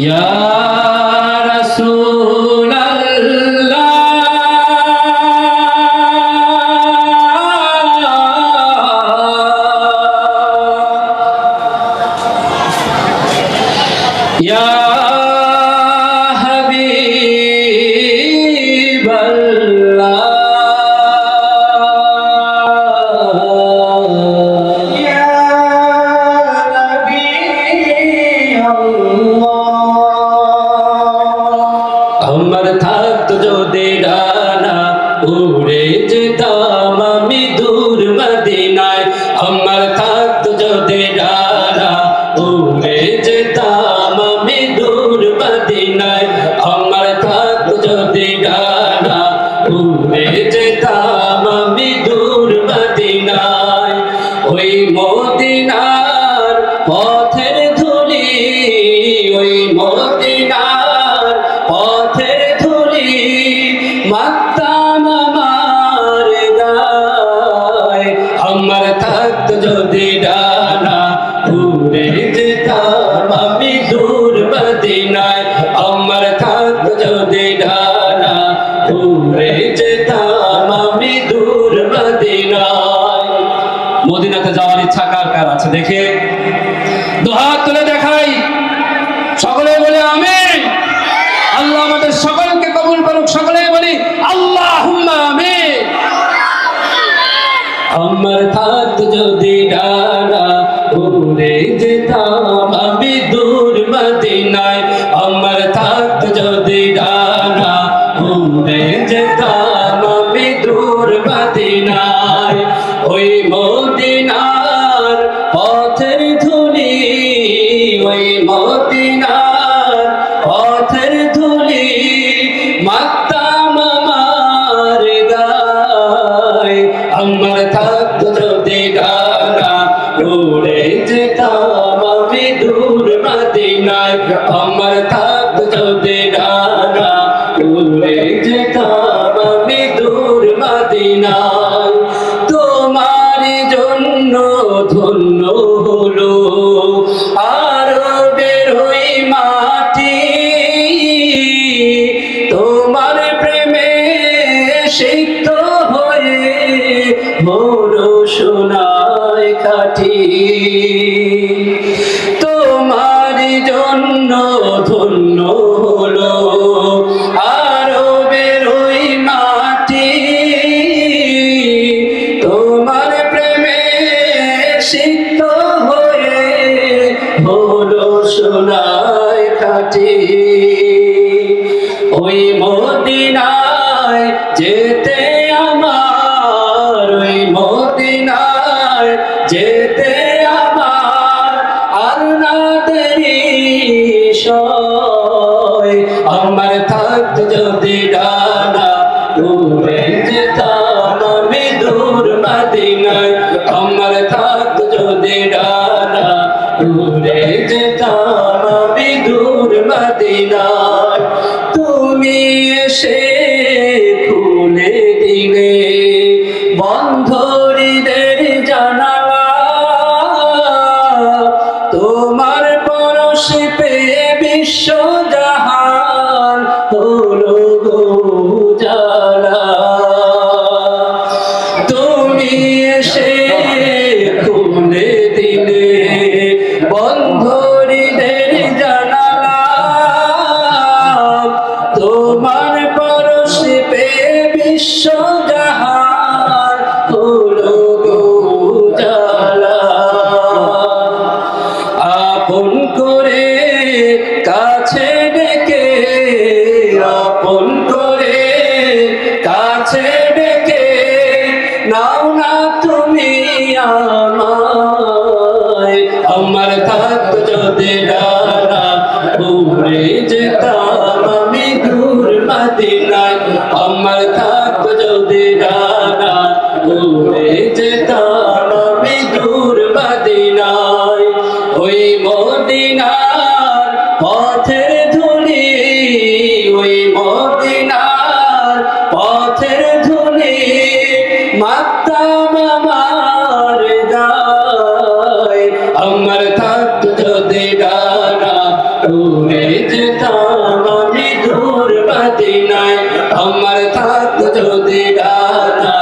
ইয়া যদি ডানা উড়ে যেতাম আমি দূর মদিনায়। আমার থাকত যদি ডানা উড়ে যেতাম আমি দূর মদিনায়। আমার থাকত যদি ডানা উড়ে যেতাম মদিনাতে যাওয়ার ইচ্ছা কার কার আছে? দেখে দুহাত তুলে দেখাই। সকলে বলে আমি আল্লাহ আমাদের সকলকে কবুল করুক। সকলে বলি আল্লাহ আমি আমার থাক যদি ডানা উড়ে যেতাম আমার থাকতো যদি ডানা, উড়ে যেতাম আমি দূর মদিনায়। তোমার জন্য ধন্য হলো আরবের ওই মাটি। তোমার প্রেমে সিক্ত হয়ে বড় সোনায় কাটি ওই মদিনায় যেতে আমার ওই মদিনায় যেতে আমার আর না দেরি আমার থাকত যদি তুমি এসে খুলে দিলে। বন্ধরীদের জানালা, তোমার পরশে পেয়ে বিশ্ব জাহান হলো গো তুমি এসে তোমার পরশে বিশ্ব করে কাছে করে কাছে নাও না তুমি আমার থাক যদি ডানা আমার থাক যদি ডানা ঘুরে যেতাম আমি দূর বাদিনায় ওই মদিনার আমার থাক যদি ডানা